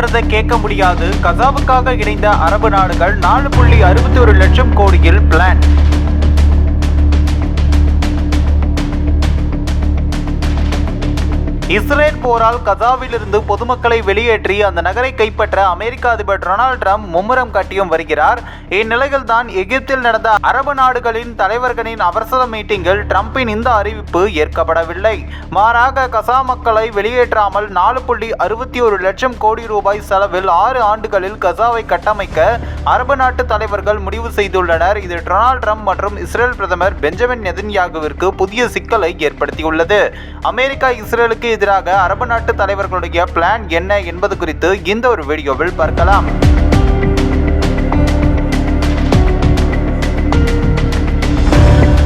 சொல்றதை கேட்க முடியாது. கசாவுக்காக இணைந்த அரபு நாடுகள் நாலு புள்ளி அறுபத்தி ஒரு லட்சம் கோடியில் பிளான் இஸ்ரேல் போரால் கசாவிலிருந்து பொதுமக்களை வெளியேற்றி அந்த நகரை கைப்பற்ற அமெரிக்க அதிபர் டொனால்ட் ட்ரம்ப் மும்முரம் காட்டியும் வருகிறார். இந்நிலையில் தான் எகிப்தில் நடந்த அரபு நாடுகளின் தலைவர்களின் அவசர மீட்டிங்கில் ட்ரம்பின் இந்த அறிவிப்பு ஏற்கப்படவில்லை. மாறாக கசா மக்களை வெளியேற்றாமல் நாலு புள்ளி அறுபத்தி ஒரு லட்சம் கோடி ரூபாய் செலவில் ஆறு ஆண்டுகளில் கசாவை கட்டமைக்க அரபு நாட்டு தலைவர்கள் முடிவு செய்துள்ளனர். இது டொனால்ட் ட்ரம்ப் மற்றும் இஸ்ரேல் பிரதமர் பெஞ்சமின் நெதன்யாகுவிற்கு புதிய சிக்கலை ஏற்படுத்தியுள்ளது. அமெரிக்கா இஸ்ரேலுக்கு எதிராக அரபு நாட்டு தலைவர்களுடைய பிளான் என்ன என்பது குறித்து இந்த ஒரு வீடியோவில் பார்க்கலாம்.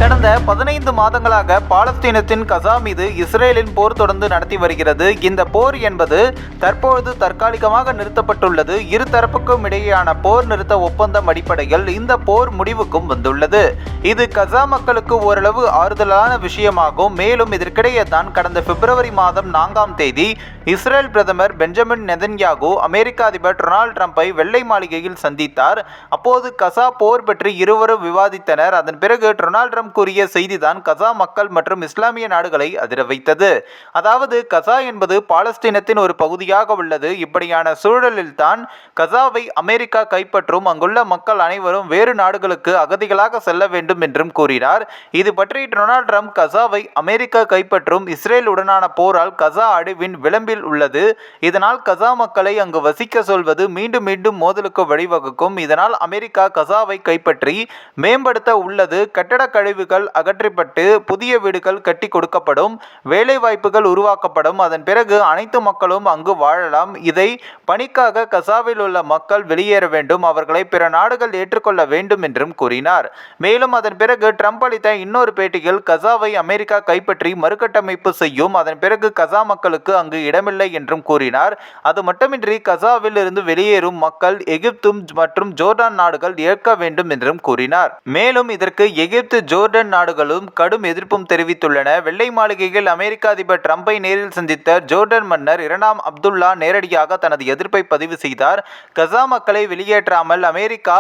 கடந்த பதினைந்து மாதங்களாக பாலஸ்தீனத்தின் கசா மீது இஸ்ரேலின் போர் தொடர்ந்து நடத்தி வருகிறது. இந்த போர் என்பது தற்பொழுது தற்காலிகமாக நிறுத்தப்பட்டுள்ளது. இரு தரப்புக்கும் இடையேயான போர் நிறுத்த ஒப்பந்தம் அடிப்படையில் இந்த போர் முடிவுக்கும் வந்துள்ளது. இது கசா மக்களுக்கு ஓரளவு ஆறுதலான விஷயமாகும். மேலும் இதற்கிடையே தான் கடந்த பிப்ரவரி மாதம் நான்காம் தேதி இஸ்ரேல் பிரதமர் பெஞ்சமின் நெதன்யாகு அமெரிக்க அதிபர் டொனால்டு ட்ரம்ப்பை வெள்ளை மாளிகையில் சந்தித்தார். அப்போது கசா போர் பற்றி இருவரும் விவாதித்தனர். அதன் பிறகு டொனால்ட் ட்ரம்ப் கூறிய செய்திதான் கசா மக்கள் மற்றும் இஸ்லாமிய நாடுகளை அதிர வைத்தது. அதாவது கசா என்பது பாலஸ்தீனத்தின் ஒரு பகுதியாக உள்ளது. இப்படியான சூழலில்தான் கசாவை அமெரிக்கா கைப்பற்றும். அங்குள்ள மக்கள் அனைவரும் வேறு நாடுகளுக்கு அகதிகளாக செல்ல வேண்டும் என்றும் கூறினார். இது பற்றி டொனால்ட் ட்ரம்ப் கசாவை அமெரிக்கா கைப்பற்றும் இஸ்ரேலுடனான போரால் கசா அடுவின் விளம்பி விளிம்பில் உள்ளது. இதனால் கசா மக்களை அங்கு வசிக்க சொல்வது மீண்டும் மீண்டும் மோதலுக்கு வழிவகுக்கும். இதனால் அமெரிக்கா கசாவை கைப்பற்றி மேம்படுத்த உள்ளது. கட்டட கழிவுகள் அகற்றப்பட்டு புதிய வீடுகள் கட்டி கொடுக்கப்படும். வேலை வாய்ப்புகள் உருவாக்கப்படும். அதன் பிறகு அனைத்து மக்களும் அங்கு வாழலாம். இதை பணிக்காக கசாவில் உள்ள மக்கள் வெளியேற வேண்டும். அவர்களை பிற நாடுகள் ஏற்றுக்கொள்ள வேண்டும் என்றும் கூறினார். மேலும் அதன் பிறகு ட்ரம்ப் அளித்த இன்னொரு பேட்டியில் கசாவை அமெரிக்கா கைப்பற்றி மறுகட்டமைப்பு செய்யும். அதன் பிறகு கசா மக்களுக்கு அங்கு இடம் இடமில்லை என்றும் கூறினார். அது மட்டுமின்றி கசாவில் இருந்து வெளியேறும் மக்கள் எகிப்தும் மற்றும் ஜோர்டான் நாடுகள் ஏற்க வேண்டும் என்றும் கூறினார். மேலும் இதற்கு எகிப்து ஜோர்டன் நாடுகளும் கடும் எதிர்ப்பும் தெரிவித்துள்ளன. வெள்ளை மாளிகையில் அமெரிக்க அதிபர் ட்ரம்பை நேரில் சந்தித்த ஜோர்டன் மன்னர் இரண்டாம் அப்துல்லா நேரடியாக தனது எதிர்ப்பை பதிவு செய்தார். கசா மக்களை வெளியேற்றாமல் அமெரிக்கா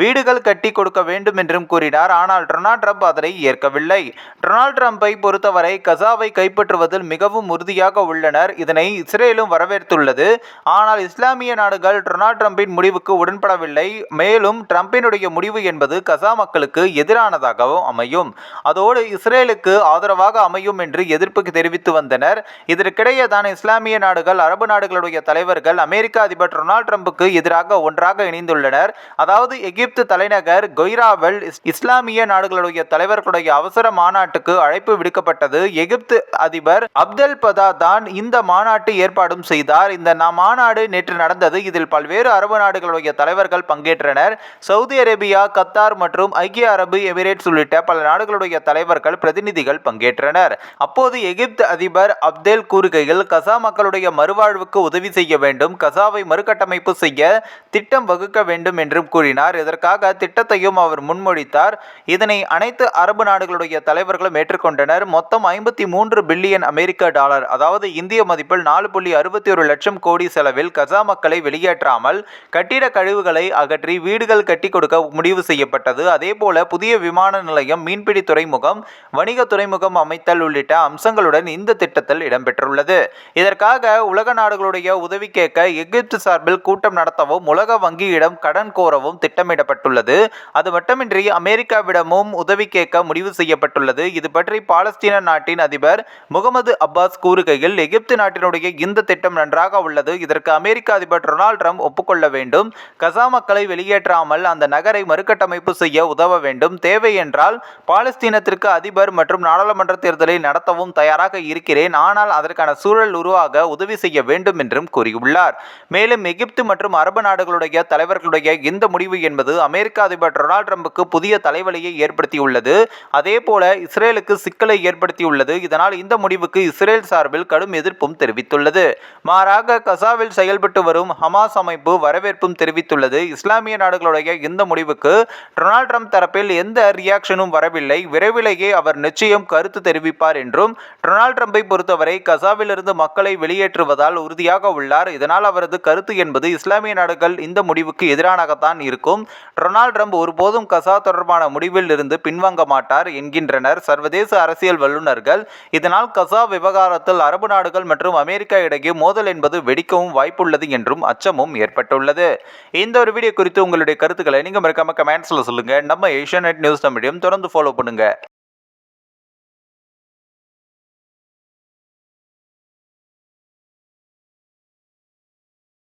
வீடுகள் கட்டி கொடுக்க வேண்டும் என்றும் கூறினார். ஆனால் டொனால்ட் ட்ரம்ப் அதனை ஏற்கவில்லை. டொனால்ட் ட்ரம்பை பொறுத்தவரை கசாவை கைப்பற்றுவதில் மிகவும் உறுதியாக உள்ளனர். இதனை முடிவினை இஸ்ரேலும் வரவேற்றுள்ளது. ஆனால் இஸ்லாமிய நாடுகள் டொனால்ட் ட்ரம்பின் முடிவுக்கு உடன்படவில்லை. மேலும் ட்ரம்பினுடைய முடிவு என்பது கசா மக்களுக்கு எதிரானதாகவும் அமையும். அதோடு இஸ்ரேலுக்கு ஆதரவாக அமையும் என்று எதிர்ப்பு தெரிவித்து வந்தனர். இதற்கிடையே தான் இஸ்லாமிய நாடுகள் அரபு நாடுகளுடைய தலைவர்கள் அமெரிக்க அதிபர் டொனால்ட் ட்ரம்புக்கு எதிராக ஒன்றாக இணைந்துள்ளனர். அதாவது எகிப்து தலைநகர் கொய்ராவில் இஸ்லாமிய நாடுகளுடைய தலைவர்களுடைய அவசர மாநாட்டுக்கு அழைப்பு விடுக்கப்பட்டது. எகிப்து அதிபர் அப்தல் பதா தான் இந்த மாநாட்டு ஏற்பாடும் செய்தார். இந்த மாநாடு நேற்று நடந்தது. இதில் பல்வேறு அரபு நாடுகளுடைய தலைவர்கள் பங்கேற்றனர். சவுதி அரேபியா கத்தார் மற்றும் ஐக்கிய அரபு எமிரேட்ஸ் உள்ளிட்ட பல நாடுகளுடைய தலைவர்கள் பிரதிநிதிகள் பங்கேற்றனர். அப்போது எகிப்து அதிபர் அப்தேல் கூறுகையில் கசா மக்களுடைய மறுவாழ்வுக்கு உதவி செய்ய வேண்டும் கசாவை மறுகட்டமைப்பு செய்ய திட்டம் வகுக்க வேண்டும் என்றும் கூறினார். இதற்காக திட்டத்தையும் அவர் முன்மொழித்தார். இதனை அனைத்து அரபு நாடுகளுடைய தலைவர்களும் ஏற்றுக்கொண்டனர். மொத்தம் ஐம்பத்தி மூன்று பில்லியன் அமெரிக்க டாலர் அதாவது இந்திய மதிப்பில் நாலு புள்ளி அறுபத்தி ஒரு லட்சம் கோடி செலவில் கசா மக்களை வெளியேற்றாமல் கட்டிட கழிவுகளை அகற்றி வீடுகள் கட்டி கொடுக்க முடிவு செய்யப்பட்டது. அதேபோல புதிய விமான நிலையம் மீன்பிடி துறைமுகம் வணிக துறைமுகம் அமைத்தல் உள்ளிட்ட அம்சங்களுடன் இந்த திட்டத்தில் இடம்பெற்றுள்ளது. இதற்காக உலக நாடுகளுடைய உதவி கேட்க எகிப்து சார்பில் கூட்டம் நடத்தவும் உலக வங்கியிடம் கடன் கோரவும் திட்டமிடப்பட்டுள்ளது. அது மட்டுமின்றி அமெரிக்காவிடமும் உதவி கேட்க முடிவு செய்யப்பட்டுள்ளது. இது பற்றி பாலஸ்தீன நாட்டின் அதிபர் முகமது அப்பாஸ் கூறுகையில் எகிப்து நாட்டின் நாட்டினுடைய இந்த திட்டம் நன்றாக உள்ளது. இதற்கு அமெரிக்க அதிபர் டொனால்ட் ட்ரம்ப் ஒப்புக்கொள்ள வேண்டும். கசா மக்களை வெளியேற்றாமல் அந்த நகரை மறுகட்டமைப்பு செய்ய உதவ வேண்டும். தேவை என்றால் பாலஸ்தீனத்திற்கு அதிபர் மற்றும் நாடாளுமன்ற தேர்தலை நடத்தவும் தயாராக இருக்கிறேன். ஆனால் அதற்கான சூழல் உருவாக உதவி செய்ய வேண்டும் என்றும் கூறியுள்ளார். மேலும் எகிப்து மற்றும் அரபு நாடுகளுடைய தலைவர்களுடைய இந்த முடிவு என்பது அமெரிக்க அதிபர் டொனால்ட் ட்ரம்புக்கு புதிய தலைவலியை ஏற்படுத்தியுள்ளது. அதே போல இஸ்ரேலுக்கு சிக்கலை ஏற்படுத்தியுள்ளது. இதனால் இந்த முடிவுக்கு இஸ்ரேல் சார்பில் கடும் எதிர்ப்பும் தெரிவித்தார் தெரிவித்துள்ளது. மாறாக கசாவில் செயல்பட்டு வரும் ஹமாஸ் அமைப்பு வரவேற்பும் தெரிவித்துள்ளது. இஸ்லாமிய நாடுகளுடைய இந்த முடிவுக்கு டொனால்ட் ட்ரம்ப் தரப்பில் எந்த ரியாக்ஷனும் வரவில்லை. விரைவிலேயே அவர் நிச்சயம் கருத்து தெரிவிப்பார் என்றும் டொனால்ட் ட்ரம்பை பொறுத்தவரை கசாவிலிருந்து மக்களை வெளியேற்றுவதால் உறுதியாக உள்ளார். இதனால் அவரது கருத்து என்பது இஸ்லாமிய நாடுகள் இந்த முடிவுக்கு எதிரானதாகத்தான் இருக்கும். டொனால்ட் ட்ரம்ப் ஒருபோதும் கசா தொடர்பான முடிவில் இருந்து பின்வாங்க மாட்டார் என்கின்றனர். சர்வதேச அரசியல் வல்லுநர்கள் இதனால் கசா விவகாரத்தில் அரபு நாடுகள் மற்றும் அமெரிக்கா இடையே மோதல் என்பது வெடிக்கவும் வாய்ப்புள்ளது என்றும் அச்சமும் ஏற்பட்டுள்ளது. இந்த ஒரு வீடியோ குறித்து உங்களுடைய கருத்துக்களை நீங்கள் மறக்காம கமெண்ட்ஸில் சொல்லுங்கள் நம்ம ஏஷியா நியூஸ் தமிழையும் தொடர்ந்து ஃபாலோ பண்ணுங்கள்